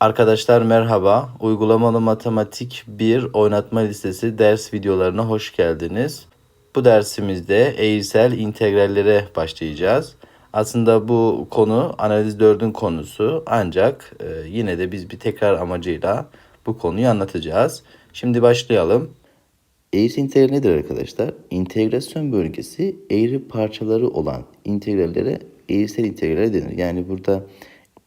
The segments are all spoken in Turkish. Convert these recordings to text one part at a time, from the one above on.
Arkadaşlar merhaba. Uygulamalı Matematik 1 oynatma listesi ders videolarına hoş geldiniz. Bu dersimizde eğrisel integrallere başlayacağız. Aslında bu konu analiz 4'ün konusu ancak e, yine de biz bir tekrar amacıyla bu konuyu anlatacağız. Şimdi başlayalım. Eğrisel integral nedir arkadaşlar? İntegrasyon bölgesi eğri parçaları olan integrallere eğrisel integral denir. Yani burada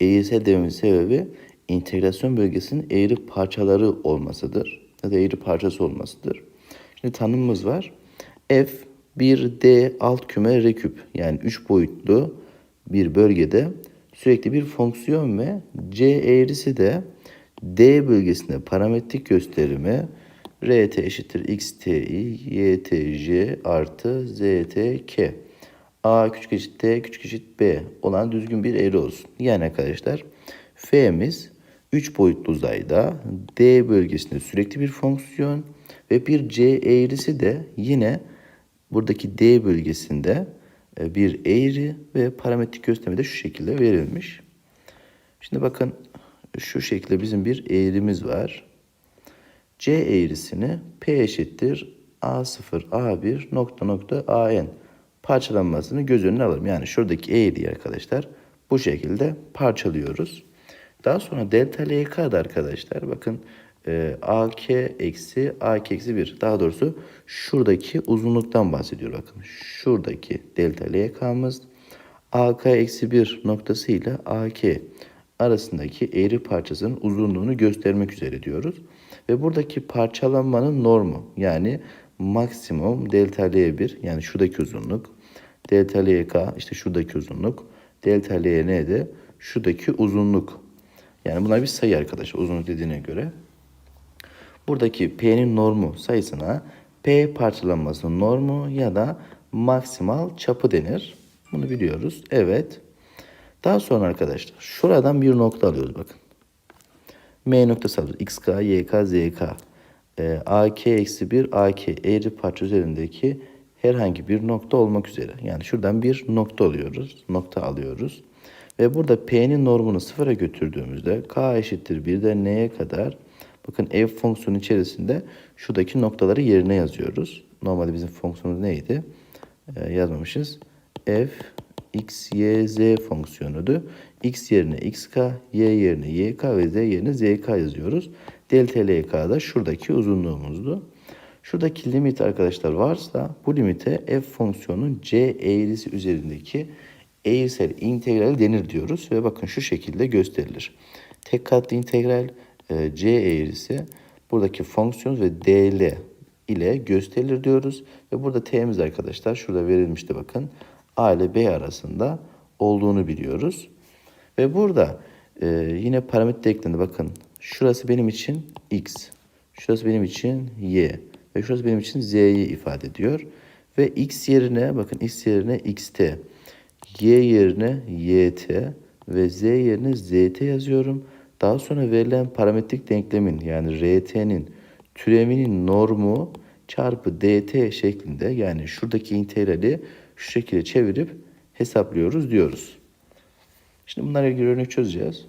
eğrisel dememin sebebi integrasyon bölgesinin eğri parçaları olmasıdır. Ya da eğri parçası olmasıdır. Şimdi tanımımız var. F bir D alt küme R küp yani 3 boyutlu bir bölgede sürekli bir fonksiyon ve C eğrisi de D bölgesinde parametrik gösterimi RT eşittir XTI, YTJ artı ZTK. A küçük eşit D küçük eşit B olan düzgün bir eğri olsun. Yani arkadaşlar F'miz 3 boyutlu uzayda D bölgesinde sürekli bir fonksiyon ve bir C eğrisi de yine buradaki D bölgesinde e, bir eğri ve parametrik gösterimi de şu şekilde verilmiş. Şimdi bakın şu şekilde bizim bir eğrimiz var. C eğrisini P eşittir A0, A1 nokta nokta AN parçalanmasını göz önüne alalım. Yani şuradaki eğriyi arkadaşlar bu şekilde parçalıyoruz. Daha sonra delta LK da arkadaşlar bakın e, AK eksi AK eksi 1 daha doğrusu şuradaki uzunluktan bahsediyor bakın. Şuradaki delta LK'mız AK eksi 1 noktası ile AK arasındaki eğri parçasının uzunluğunu göstermek üzere diyoruz. Ve buradaki parçalanmanın normu yani maksimum delta L1 yani şuradaki uzunluk delta LK işte şuradaki uzunluk delta LN de şuradaki uzunluk yani bunlar bir sayı arkadaşlar uzunluk dediğine göre. Buradaki P'nin normu sayısına P parçalanmasının normu ya da maksimal çapı denir. Bunu biliyoruz. Evet. Daha sonra arkadaşlar şuradan bir nokta alıyoruz bakın. M noktası alıyoruz. XK, YK, ZK. E, AK eksi 1 AK eğri parça üzerindeki herhangi bir nokta olmak üzere. Yani şuradan bir nokta alıyoruz. Nokta alıyoruz. Ve burada P'nin normunu sıfıra götürdüğümüzde K eşittir 1'den N'ye kadar bakın f fonksiyonu içerisinde şuradaki noktaları yerine yazıyoruz. Normalde bizim fonksiyonumuz neydi? Ee, yazmamışız. F x, y, z fonksiyonudu. x yerine xk, y yerine yk ve z yerine zk yazıyoruz. Delta lk da şuradaki uzunluğumuzdu. Şuradaki limit arkadaşlar varsa bu limite f fonksiyonunun c eğrisi üzerindeki eğrisel integral denir diyoruz ve bakın şu şekilde gösterilir. Tek katlı integral e, c eğrisi buradaki fonksiyon ve dl ile gösterilir diyoruz ve burada t'miz arkadaşlar şurada verilmişti bakın a ile b arasında olduğunu biliyoruz. Ve burada e, yine parametre eklendi bakın şurası benim için x, şurası benim için y ve şurası benim için z'yi ifade ediyor. Ve x yerine bakın x yerine xt y yerine yt ve z yerine zt yazıyorum. Daha sonra verilen parametrik denklemin yani rt'nin türevinin normu çarpı dt şeklinde yani şuradaki integrali şu şekilde çevirip hesaplıyoruz diyoruz. Şimdi bunlarla ilgili örnek çözeceğiz.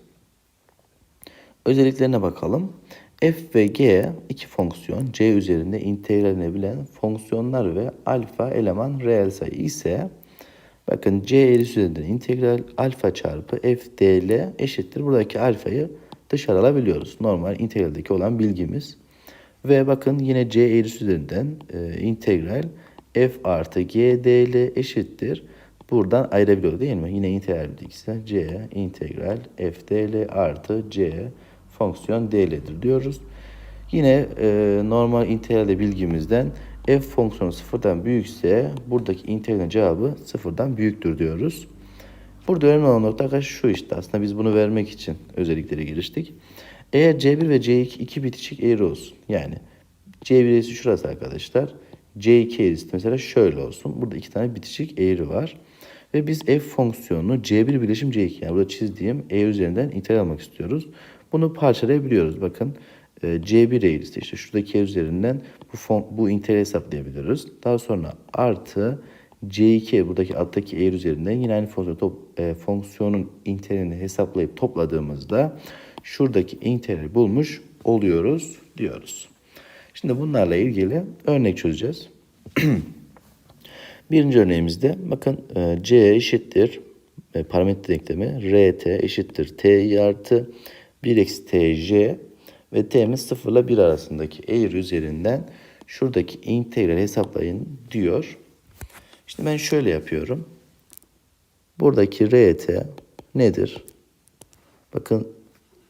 Özelliklerine bakalım. f ve g iki fonksiyon c üzerinde integralenebilen fonksiyonlar ve alfa eleman reel sayı ise Bakın c eğrisi üzerinden integral alfa çarpı f dl eşittir. Buradaki alfayı dışarı alabiliyoruz. Normal integraldeki olan bilgimiz. Ve bakın yine c eğrisi üzerinden e, integral f artı g dl eşittir. Buradan ayırabiliyoruz değil mi? Yine integral bilgisi c integral f dl artı c fonksiyon dl'dir diyoruz. Yine e, normal integralde bilgimizden f fonksiyonu sıfırdan büyükse buradaki integralin cevabı sıfırdan büyüktür diyoruz. Burada önemli olan nokta arkadaşlar şu işte aslında biz bunu vermek için özellikleri giriştik. Eğer C1 ve C2 iki bitişik eğri olsun. Yani C1 eğrisi şurası arkadaşlar. C2 eğrisi mesela şöyle olsun. Burada iki tane bitişik eğri var. Ve biz f fonksiyonunu C1 birleşim C2 yani burada çizdiğim e üzerinden integral almak istiyoruz. Bunu parçalayabiliyoruz. Bakın e, C1 eğrisi işte şuradaki e üzerinden bu, fon, bu integral hesaplayabiliriz. Daha sonra artı C2 buradaki alttaki eğri üzerinden yine aynı fonksiyon, top, e, fonksiyonun integralini hesaplayıp topladığımızda şuradaki integrali bulmuş oluyoruz diyoruz. Şimdi bunlarla ilgili örnek çözeceğiz. Birinci örneğimizde bakın e, c eşittir e, parametre denklemi rt eşittir t artı 1 eksi tj ve t'miz 0 ile 1 arasındaki eğri üzerinden şuradaki integral hesaplayın diyor. Şimdi ben şöyle yapıyorum. Buradaki rt nedir? Bakın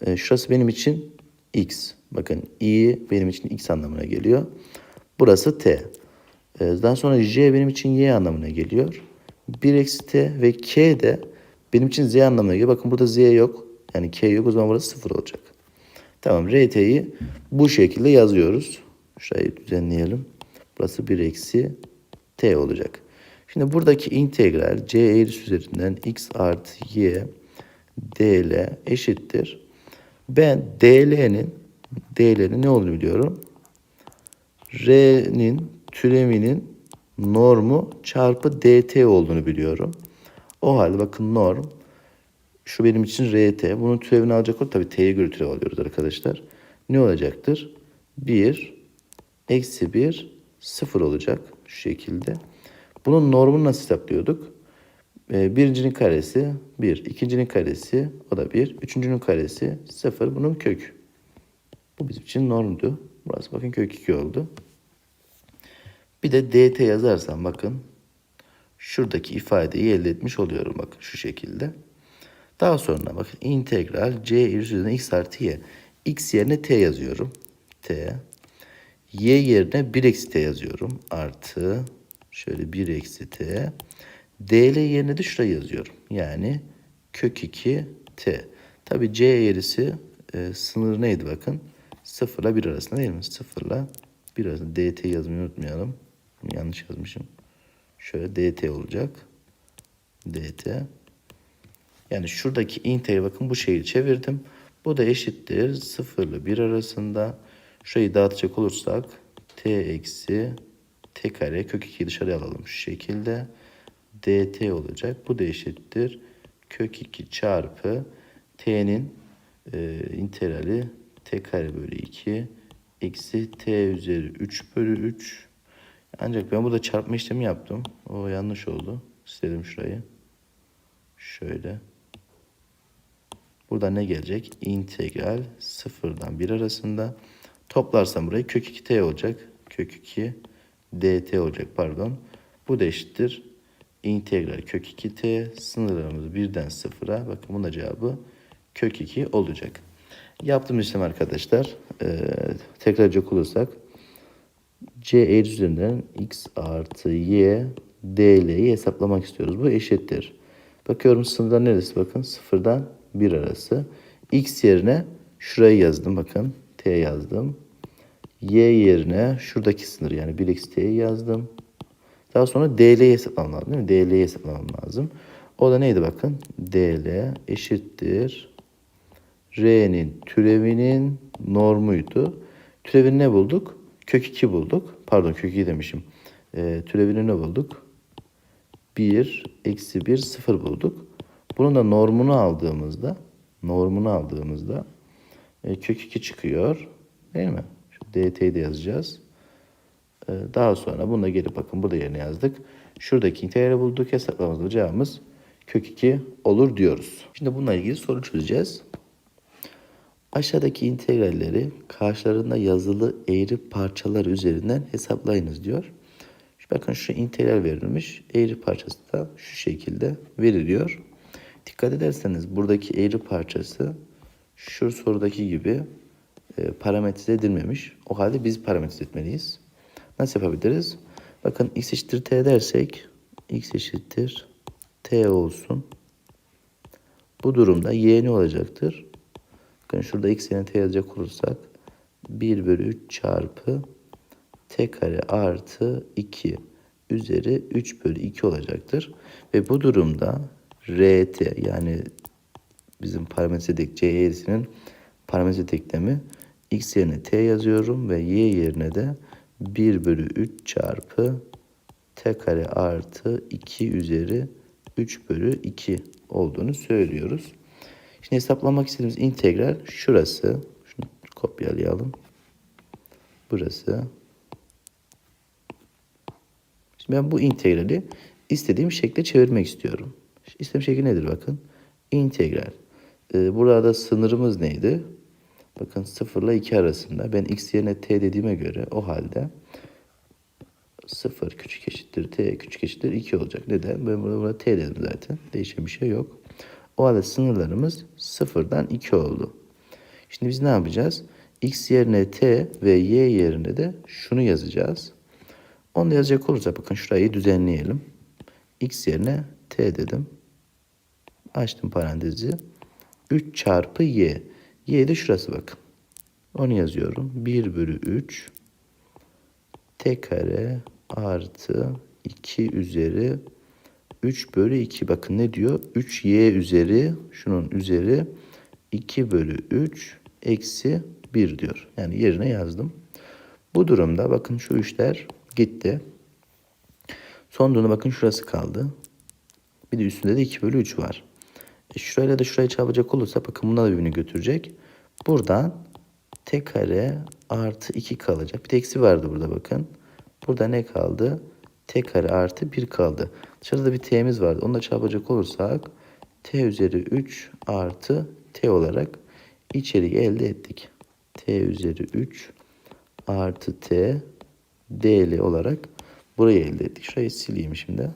e, şurası benim için x. Bakın i benim için x anlamına geliyor. Burası t. E, daha sonra j benim için y anlamına geliyor. 1 eksi t ve k de benim için z anlamına geliyor. Bakın burada z yok. Yani k yok. O zaman burası 0 olacak. Tamam. rt'yi bu şekilde yazıyoruz. Şurayı düzenleyelim. Burası 1 eksi t olacak. Şimdi buradaki integral c eğrisi üzerinden x artı y dl eşittir. Ben dl'nin dl'nin ne olduğunu biliyorum. r'nin türevinin normu çarpı dt olduğunu biliyorum. O halde bakın norm şu benim için rt. Bunun türevini alacak olur. Tabii t'ye göre türev alıyoruz arkadaşlar. Ne olacaktır? 1 eksi 1 0 olacak şu şekilde. Bunun normunu nasıl hesaplıyorduk? Ee, birincinin karesi 1, ikincinin karesi o da 1, üçüncünün karesi 0, bunun kök. Bu bizim için normdu. Burası bakın kök 2 oldu. Bir de dt yazarsam bakın şuradaki ifadeyi elde etmiş oluyorum bakın şu şekilde. Daha sonra bakın integral c üzerinden x artı y. x yerine t yazıyorum. t. y yerine 1 eksi t yazıyorum. Artı şöyle 1 eksi t. dl yerine de şurayı yazıyorum. Yani kök 2 t. Tabi c eğrisi e, sınır neydi bakın. 0 ile 1 arasında değil mi? 0 ile 1 arasında dt yazmayı unutmayalım. Yanlış yazmışım. Şöyle dt olacak. dt. Yani şuradaki integrali bakın bu şeyi çevirdim. Bu da eşittir 0 ile 1 arasında. Şurayı dağıtacak olursak t eksi t kare kök 2'yi dışarıya alalım şu şekilde. dt olacak. Bu da eşittir kök 2 çarpı t'nin e, integrali t kare bölü 2 eksi t üzeri 3 bölü 3 ancak ben burada çarpma işlemi yaptım. O yanlış oldu. İstedim şurayı. Şöyle. Burada ne gelecek? İntegral sıfırdan 1 arasında. Toplarsam burayı kök 2t olacak. Kök 2 dt olacak pardon. Bu da eşittir. İntegral kök 2t sınırlarımız 1'den 0'a. Bakın bunun cevabı kök 2 olacak. Yaptığım işlem arkadaşlar. Ee, tekrar edecek olursak. C eğrisi üzerinden x artı y dl'yi hesaplamak istiyoruz. Bu eşittir. Bakıyorum sınırlar neresi bakın sıfırdan 1 arası. x yerine şurayı yazdım bakın t yazdım. y yerine şuradaki sınır yani 1 eksi t'yi yazdım. Daha sonra dl'yi hesaplamam lazım değil mi? dl'yi hesaplamam lazım. O da neydi bakın? dl eşittir. r'nin türevinin normuydu. Türevini ne bulduk? Kök 2 bulduk. Pardon kök 2 demişim. E, türevini ne bulduk? 1 eksi 1 0 bulduk. Bunun da normunu aldığımızda normunu aldığımızda e, kök 2 çıkıyor. Değil mi? Şu dt'yi de yazacağız. E, daha sonra bunu da gelip bakın burada yerine yazdık. Şuradaki integrali bulduk. Hesaplamamızda cevabımız kök 2 olur diyoruz. Şimdi bununla ilgili soru çözeceğiz. Aşağıdaki integralleri karşılarında yazılı eğri parçalar üzerinden hesaplayınız diyor. Bakın şu integral verilmiş. Eğri parçası da şu şekilde veriliyor. Dikkat ederseniz buradaki eğri parçası şu sorudaki gibi e, parametrize edilmemiş. O halde biz parametrize etmeliyiz. Nasıl yapabiliriz? Bakın x eşittir t dersek x eşittir t olsun. Bu durumda y ne olacaktır? Bakın şurada x yerine t yazacak olursak 1 bölü 3 çarpı t kare artı 2 üzeri 3 bölü 2 olacaktır. Ve bu durumda rt yani bizim parametredik c eğrisinin parametre denklemi x yerine t yazıyorum ve y yerine de 1 bölü 3 çarpı t kare artı 2 üzeri 3 bölü 2 olduğunu söylüyoruz. Şimdi hesaplamak istediğimiz integral şurası. Şunu kopyalayalım. Burası. Şimdi ben bu integrali istediğim şekle çevirmek istiyorum. İstediğim şekil nedir bakın? İntegral. Ee, burada sınırımız neydi? Bakın 0 ile 2 arasında. Ben x yerine t dediğime göre o halde 0 küçük eşittir t küçük eşittir 2 olacak. Neden? Ben burada, burada t dedim zaten. Değişen bir şey yok. O halde sınırlarımız 0'dan 2 oldu. Şimdi biz ne yapacağız? x yerine t ve y yerine de şunu yazacağız. Onu da yazacak olursa bakın şurayı düzenleyelim. x yerine t dedim. Açtım parantezi. 3 çarpı y. Y şurası bakın. Onu yazıyorum. 1 bölü 3 t kare artı 2 üzeri 3 bölü 2. Bakın ne diyor? 3y üzeri şunun üzeri 2 bölü 3 eksi 1 diyor. Yani yerine yazdım. Bu durumda bakın şu üçler gitti. Son durumda bakın şurası kaldı. Bir de üstünde de 2 bölü 3 var. E şurayla da şurayı çarpacak olursa bakın bunlar da birbirini götürecek. Buradan t kare artı 2 kalacak. Bir de eksi vardı burada bakın. Burada ne kaldı? t kare artı 1 kaldı. Dışarıda bir t'miz vardı. Onu da çarpacak olursak t üzeri 3 artı t olarak içeriği elde ettik. t üzeri 3 artı t dl olarak burayı elde ettik. Şurayı sileyim şimdi.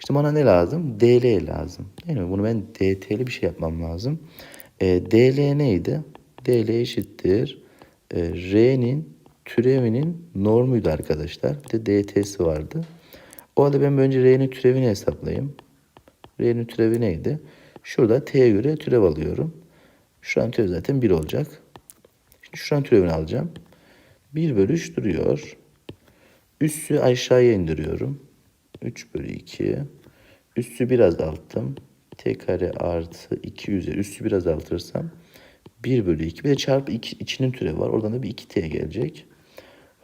İşte bana ne lazım? dl lazım. Değil mi? Bunu ben dt'li bir şey yapmam lazım. E, dl neydi? dl eşittir. E, r'nin türevinin normuydu arkadaşlar. Bir de dt'si vardı. O halde ben önce r'nin türevini hesaplayayım. R'nin türevi neydi? Şurada t'ye göre türev alıyorum. Şuranın türevi zaten 1 olacak. Şimdi şuranın türevini alacağım. 1 bölü 3 duruyor. Üssü aşağıya indiriyorum. 3 bölü 2. Üssü biraz alttım. T kare artı 2 üzeri. Üssü biraz altırsam 1 bölü 2. Bir de çarpı 2, içinin türevi var. Oradan da bir 2t gelecek.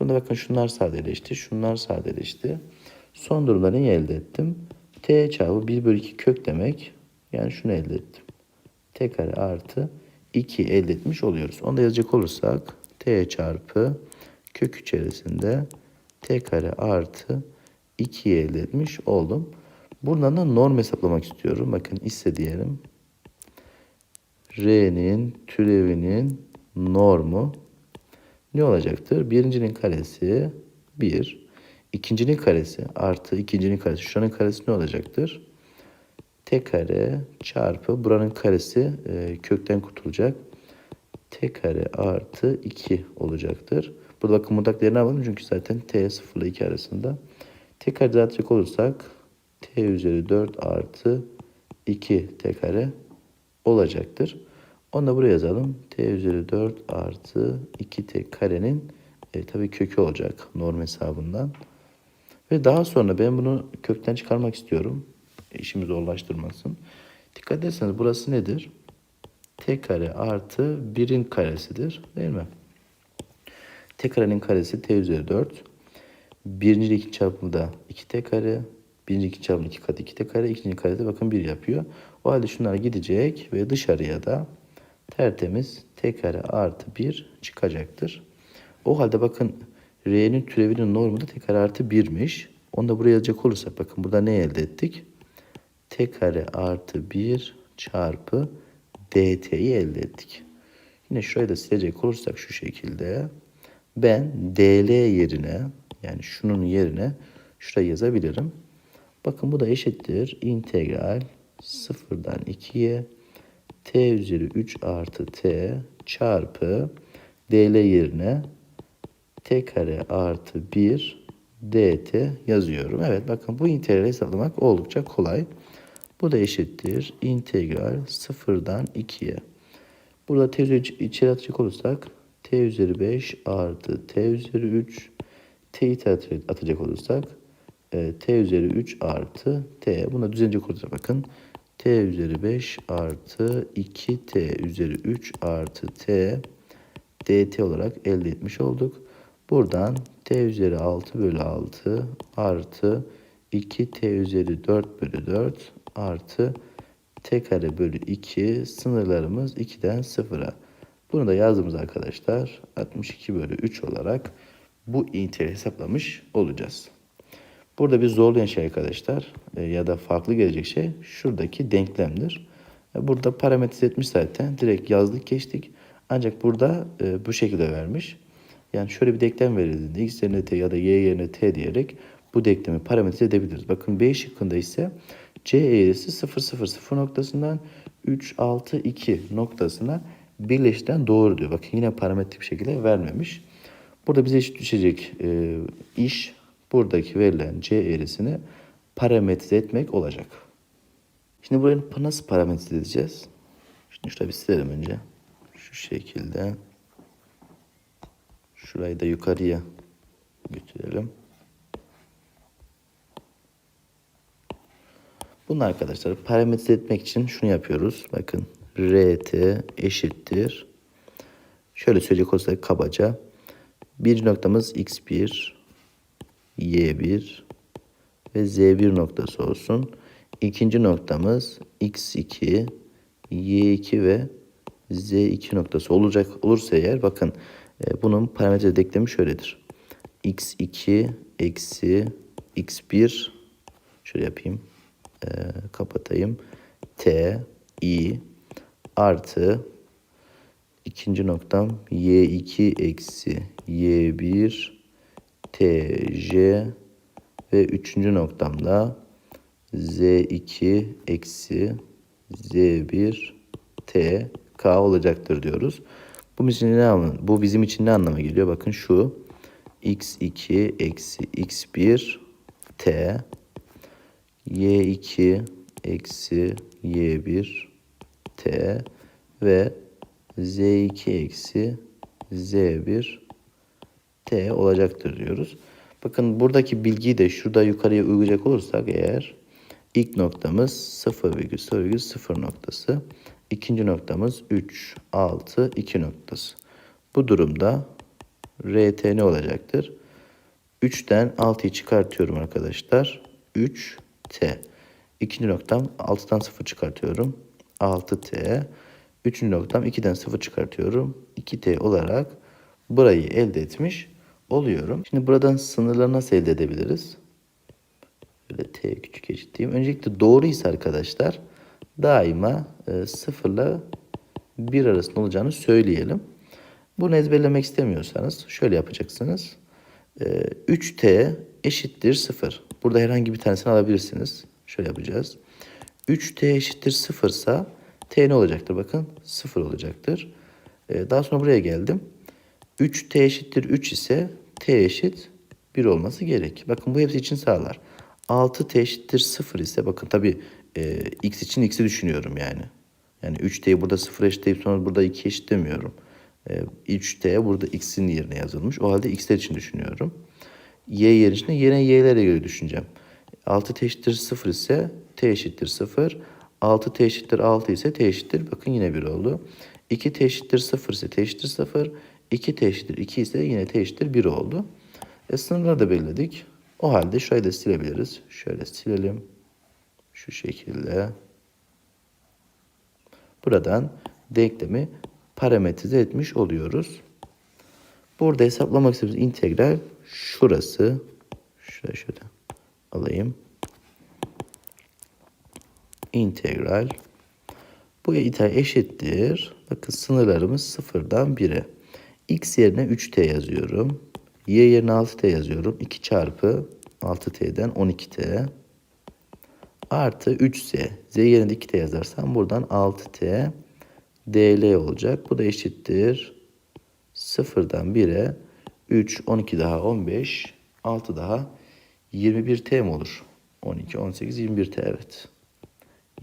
Burada bakın şunlar sadeleşti. Şunlar sadeleşti. Son durumda neyi elde ettim? t çarpı 1 bölü 2 kök demek. Yani şunu elde ettim. t kare artı 2 elde etmiş oluyoruz. Onu da yazacak olursak t çarpı kök içerisinde t kare artı 2'yi elde etmiş oldum. Buradan da norm hesaplamak istiyorum. Bakın ise diyelim. R'nin türevinin normu ne olacaktır? Birincinin karesi 1. ikincinin karesi artı ikincinin karesi. Şuranın karesi ne olacaktır? T kare çarpı buranın karesi e, kökten kurtulacak. T kare artı 2 olacaktır. Burada bakın mutlak değerini alalım çünkü zaten T 0 ile 2 arasında. T kare dağıtacak olursak T üzeri 4 artı 2 T kare olacaktır. Onu da buraya yazalım. T üzeri 4 artı 2T karenin e, tabii kökü olacak norm hesabından. Ve daha sonra ben bunu kökten çıkarmak istiyorum. İşimi zorlaştırmasın. Dikkat ederseniz burası nedir? T kare artı 1'in karesidir. Değil mi? T karenin karesi T üzeri 4. Birinci iki çarpımı da 2T kare. Birinci iki çarpımı 2 katı 2T kare. İkinci karesi bakın 1 yapıyor. O halde şunlar gidecek ve dışarıya da tertemiz t kare artı 1 çıkacaktır. O halde bakın r'nin türevinin normu da t kare artı 1'miş. Onu da buraya yazacak olursak bakın burada ne elde ettik? t kare artı 1 çarpı dt'yi elde ettik. Yine şurayı da silecek olursak şu şekilde ben dl yerine yani şunun yerine şurayı yazabilirim. Bakın bu da eşittir integral sıfırdan 2'ye t üzeri 3 artı t çarpı dl yerine t kare artı 1 dt yazıyorum. Evet bakın bu integrali hesaplamak oldukça kolay. Bu da eşittir integral sıfırdan 2'ye. Burada t üzeri içeri atacak olursak t üzeri 5 artı t üzeri 3 t'yi atacak olursak e, t üzeri 3 artı t. Buna düzenecek olursak bakın t üzeri 5 artı 2t üzeri 3 artı t dt olarak elde etmiş olduk. Buradan t üzeri 6 bölü 6 artı 2t üzeri 4 bölü 4 artı t kare bölü 2 sınırlarımız 2'den 0'a. Bunu da yazdığımız arkadaşlar 62 bölü 3 olarak bu integrali hesaplamış olacağız. Burada bir zorlayan şey arkadaşlar e, ya da farklı gelecek şey şuradaki denklemdir. E, Burada parametrize etmiş zaten. Direkt yazdık geçtik. Ancak burada e, bu şekilde vermiş. Yani şöyle bir denklem verildiğinde x yerine t ya da y yerine t diyerek bu denklemi parametrize edebiliriz. Bakın B şıkkında ise c eğrisi 0 0 0 noktasından 3 6 2 noktasına birleştiren doğru diyor. Bakın yine parametrik bir şekilde vermemiş. Burada bize eşit düşecek e, iş buradaki verilen c eğrisini parametrize etmek olacak. Şimdi burayı nasıl parametrize edeceğiz? Şimdi şurayı bir silelim önce. Şu şekilde. Şurayı da yukarıya götürelim. Bunu arkadaşlar parametre etmek için şunu yapıyoruz. Bakın rt eşittir. Şöyle söyleyecek olsak kabaca. Bir noktamız x1, y1 ve z1 noktası olsun. İkinci noktamız x2, y2 ve z2 noktası olacak olursa eğer bakın e, bunun parametre denklemi şöyledir. x2 eksi x1 şöyle yapayım e, kapatayım t i artı ikinci noktam y2 eksi y1 t j ve üçüncü noktamda z2 eksi z1 t k olacaktır diyoruz. Bu bizim ne anlam bu bizim için ne anlama geliyor? Bakın şu x2 eksi x1 t y2 eksi y1 t ve z2 eksi z1 t olacaktır diyoruz. Bakın buradaki bilgiyi de şurada yukarıya uygulayacak olursak eğer ilk noktamız 0,0,0 noktası. ikinci noktamız 3, 6, 2 noktası. Bu durumda RT ne olacaktır? 3'ten 6'yı çıkartıyorum arkadaşlar. 3T. İkinci noktam 6'dan 0 çıkartıyorum. 6T. Üçüncü noktam 2'den 0 çıkartıyorum. 2T olarak burayı elde etmiş oluyorum. Şimdi buradan sınırları nasıl elde edebiliriz? Böyle T küçük eşitleyeyim. Öncelikle doğruysa arkadaşlar daima e, 0 ile 1 arasında olacağını söyleyelim. Bunu ezberlemek istemiyorsanız şöyle yapacaksınız. E, 3T eşittir 0. Burada herhangi bir tanesini alabilirsiniz. Şöyle yapacağız. 3T eşittir 0 ise T ne olacaktır? Bakın 0 olacaktır. E, daha sonra buraya geldim. 3T eşittir 3 ise T eşit 1 olması gerek. Bakın bu hepsi için sağlar. 6T eşittir 0 ise bakın tabi e, x için x'i düşünüyorum yani. Yani 3T'yi burada 0 eşitleyip sonra burada 2 eşitlemiyorum. E, 3T burada x'in yerine yazılmış. O halde x'ler için düşünüyorum. Y yerine yine y'lere göre düşüneceğim. 6T eşittir 0 ise T eşittir 0. 6T eşittir 6 ise T eşittir. Bakın yine 1 oldu. 2T eşittir 0 ise T eşittir 0. 2T eşittir 2 ise yine T eşittir 1 oldu. E, sınırları da belirledik. O halde şurayı da silebiliriz. Şöyle silelim. Şu şekilde. Buradan denklemi parametrize etmiş oluyoruz. Burada hesaplamak istediğimiz integral şurası. Şuraya şöyle alayım. İntegral. Bu integral eşittir. Bakın sınırlarımız sıfırdan 1'e. X yerine 3t yazıyorum. Y yerine 6t yazıyorum. 2 çarpı 6t'den 12t artı 3z. Z yerine 2t yazarsam buradan 6t dl olacak. Bu da eşittir. 0'dan 1'e 3, 12 daha 15, 6 daha 21t mi olur? 12, 18, 21t evet.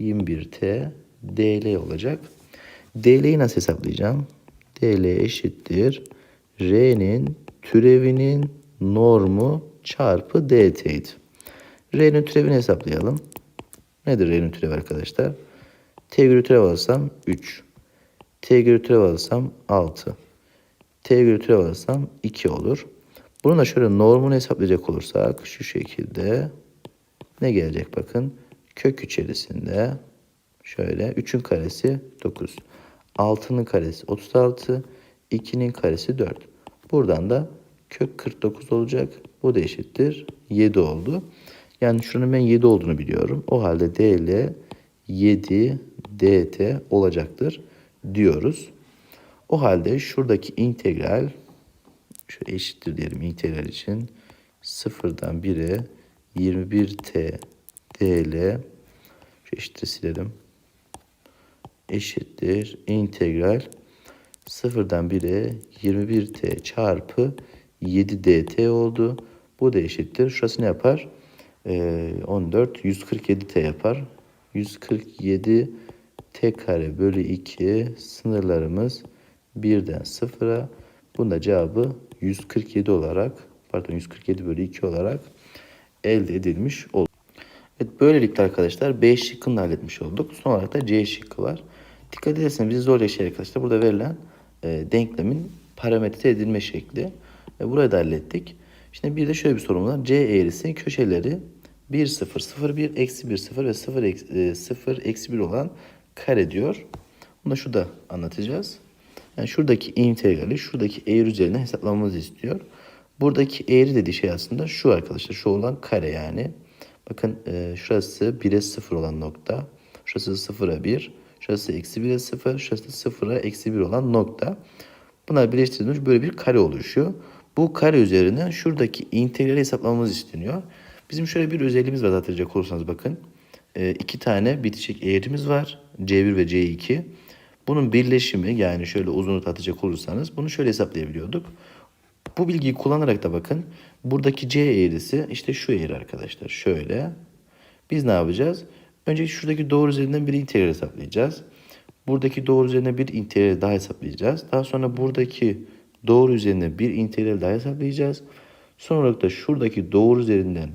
21t dl olacak. dl'yi nasıl hesaplayacağım? dl eşittir. r'nin türevinin normu çarpı dt'ydi. R'nin türevini hesaplayalım. Nedir R'nin türevi arkadaşlar? T virgül türev alırsam 3. T virgül türev alırsam 6. T virgül türev alırsam 2 olur. Bunu da şöyle normunu hesaplayacak olursak şu şekilde ne gelecek bakın. Kök içerisinde Şöyle 3'ün karesi 9. 6'nın karesi 36. 2'nin karesi 4. Buradan da kök 49 olacak. Bu da eşittir 7 oldu. Yani şunun ben 7 olduğunu biliyorum. O halde DL 7 DT olacaktır diyoruz. O halde şuradaki integral şöyle eşittir diyelim integral için sıfırdan 1'e 21t dl şu eşittir silelim eşittir integral sıfırdan 1'e 21t çarpı 7 dt oldu. Bu da eşittir. Şurası ne yapar? Ee, 14 147 t yapar. 147 t kare bölü 2 sınırlarımız 1'den 0'a. Bunun da cevabı 147 olarak pardon 147 bölü 2 olarak elde edilmiş oldu. Evet böylelikle arkadaşlar B şıkkını da halletmiş olduk. Son olarak da C şıkkı var. Dikkat ederseniz bizi zorlayan şey arkadaşlar burada verilen e, denklemin parametre edilme şekli. E, burayı da hallettik. Şimdi bir de şöyle bir sorun var. C eğrisi köşeleri 1 0 0 1 eksi 1 0 ve 0 eksi, 0 eksi 1 olan kare diyor. Bunu da şurada anlatacağız. Yani şuradaki integrali şuradaki eğri üzerinden hesaplamamızı istiyor. Buradaki eğri dediği şey aslında şu arkadaşlar. Şu olan kare yani. Bakın e, şurası 1'e 0 olan nokta. Şurası 0'a 1. Şurası eksi 1'e 0. Şurası 0'a eksi 1 olan nokta. Bunlar birleştirilmiş böyle bir kare oluşuyor. Bu kare üzerinden şuradaki integrali hesaplamamız isteniyor. Bizim şöyle bir özelliğimiz var hatırlayacak olursanız bakın. E, iki tane bitişik eğrimiz var. C1 ve C2. Bunun birleşimi yani şöyle uzunluk atacak olursanız bunu şöyle hesaplayabiliyorduk. Bu bilgiyi kullanarak da bakın buradaki C eğrisi işte şu eğri arkadaşlar şöyle. Biz ne yapacağız? Önce şuradaki doğru üzerinden bir integral hesaplayacağız. Buradaki doğru üzerinden bir integral daha hesaplayacağız. Daha sonra buradaki doğru üzerinden bir integral daha hesaplayacağız. Son olarak da şuradaki doğru üzerinden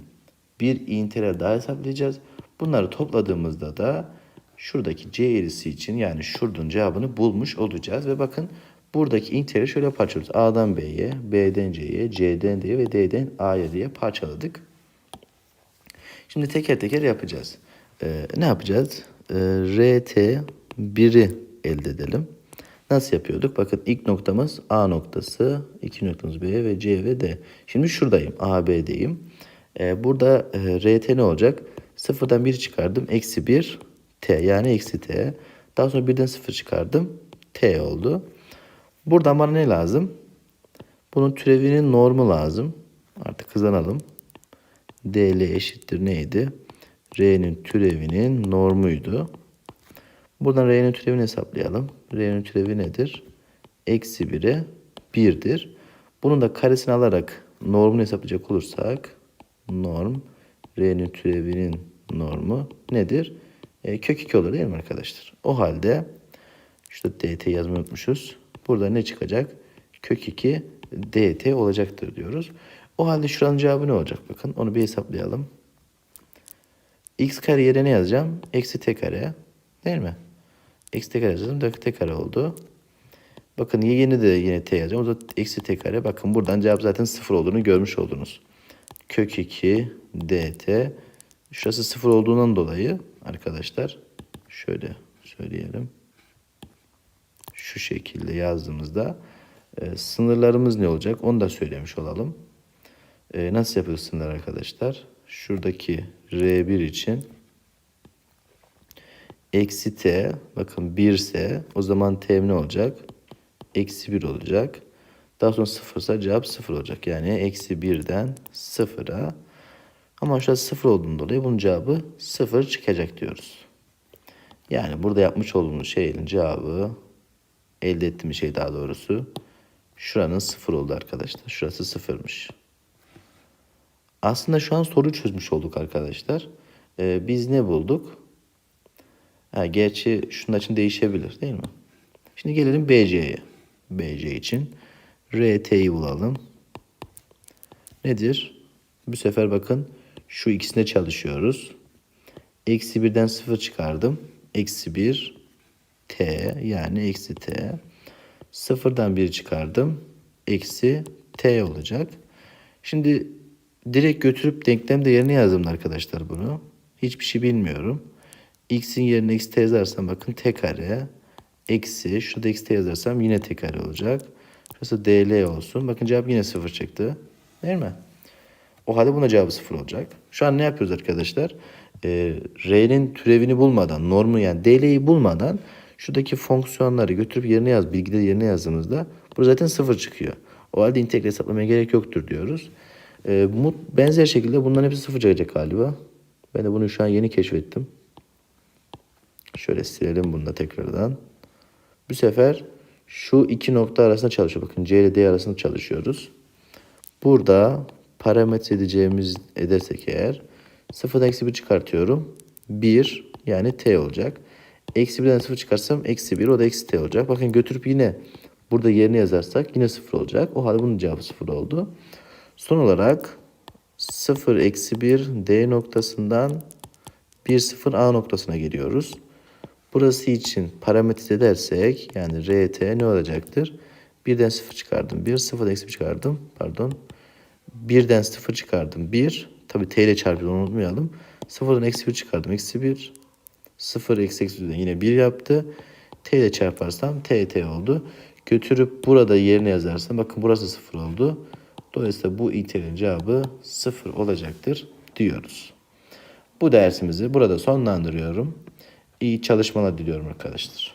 bir integral daha hesaplayacağız. Bunları topladığımızda da şuradaki c eğrisi için yani şuradan cevabını bulmuş olacağız. Ve bakın buradaki integrali şöyle parçalıyoruz. A'dan B'ye, B'den C'ye, C'den D'ye ve D'den A'ya diye parçaladık. Şimdi teker teker yapacağız. Ee, ne yapacağız? Ee, RT 1'i elde edelim. Nasıl yapıyorduk? Bakın ilk noktamız A noktası, iki noktamız B ve C ve D. Şimdi şuradayım, A, B'deyim. Ee, burada e, RT ne olacak? Sıfırdan 1 çıkardım, eksi 1 T yani eksi T. Daha sonra birden 0 çıkardım, T oldu. Buradan bana ne lazım? Bunun türevinin normu lazım. Artık hızlanalım. DL eşittir neydi? R'nin türevinin normuydu. Buradan R'nin türevini hesaplayalım. R'nin türevi nedir? Eksi 1'e 1'dir. Bunun da karesini alarak normunu hesaplayacak olursak norm R'nin türevinin normu nedir? E, kök 2 olur değil mi arkadaşlar? O halde şurada dt yazmayı unutmuşuz. Burada ne çıkacak? Kök 2 dt olacaktır diyoruz. O halde şuranın cevabı ne olacak? Bakın onu bir hesaplayalım. x kare yerine ne yazacağım? Eksi t kare. Değil mi? Eksi t kare yazdım. 4 t kare oldu. Bakın yeni de yine t yazacağım. O da eksi t kare. Bakın buradan cevap zaten 0 olduğunu görmüş oldunuz. Kök 2 dt. Şurası 0 olduğundan dolayı arkadaşlar şöyle söyleyelim. Şu şekilde yazdığımızda e, sınırlarımız ne olacak? Onu da söylemiş olalım. E, nasıl yapıyoruz sınır arkadaşlar? Şuradaki R1 için eksi t bakın 1 ise o zaman t ne olacak? Eksi 1 olacak. Daha sonra 0 ise cevap 0 olacak. Yani eksi 1'den 0'a ama şurası 0 olduğundan dolayı bunun cevabı 0 çıkacak diyoruz. Yani burada yapmış olduğumuz şeyin cevabı elde ettiğimiz şey daha doğrusu şuranın 0 oldu arkadaşlar. Şurası 0'mış. Aslında şu an soru çözmüş olduk arkadaşlar. Ee, biz ne bulduk? Ha, gerçi şunun için değişebilir değil mi? Şimdi gelelim BC'ye. BC için RT'yi bulalım. Nedir? Bu sefer bakın şu ikisine çalışıyoruz. Eksi birden sıfır çıkardım. Eksi bir t yani eksi t. Sıfırdan bir çıkardım. Eksi t olacak. Şimdi direkt götürüp denklemde yerine yazdım arkadaşlar bunu. Hiçbir şey bilmiyorum. x'in yerine xt yazarsam bakın t kare eksi şurada xt yazarsam yine t kare olacak. Şurası dl olsun. Bakın cevap yine sıfır çıktı. Değil mi? O halde buna cevabı sıfır olacak. Şu an ne yapıyoruz arkadaşlar? Ee, R'nin türevini bulmadan, normu yani dl'yi bulmadan şuradaki fonksiyonları götürüp yerine yaz, bilgileri yerine yazdığımızda bu zaten sıfır çıkıyor. O halde integre hesaplamaya gerek yoktur diyoruz. Mut, benzer şekilde bunların hepsi sıfır çıkacak galiba. Ben de bunu şu an yeni keşfettim. Şöyle silelim bunu da tekrardan. Bu sefer şu iki nokta arasında çalışıyor. Bakın C ile D arasında çalışıyoruz. Burada parametre edeceğimiz edersek eğer sıfırdan eksi 1 çıkartıyorum. 1 yani t olacak. Eksi 1'den 0 çıkarsam eksi 1 o da eksi t olacak. Bakın götürüp yine burada yerine yazarsak yine 0 olacak. O halde bunun cevabı 0 oldu. Son olarak 0 eksi 1 d noktasından 1 0 a noktasına geliyoruz. Burası için parametre edersek yani rt ne olacaktır? 1'den 0 çıkardım. 1, 0'dan eksi 1 çıkardım. Pardon. 1'den 0 çıkardım. 1. Tabi t ile çarpıyoruz unutmayalım. 0'dan eksi 1 çıkardım. Eksi 1. 0 eksi eksi 1'den yine 1 yaptı. T ile çarparsam t t oldu. Götürüp burada yerine yazarsam bakın burası 0 oldu. Dolayısıyla bu integralin cevabı 0 olacaktır diyoruz. Bu dersimizi burada sonlandırıyorum. İyi çalışmalar diliyorum arkadaşlar.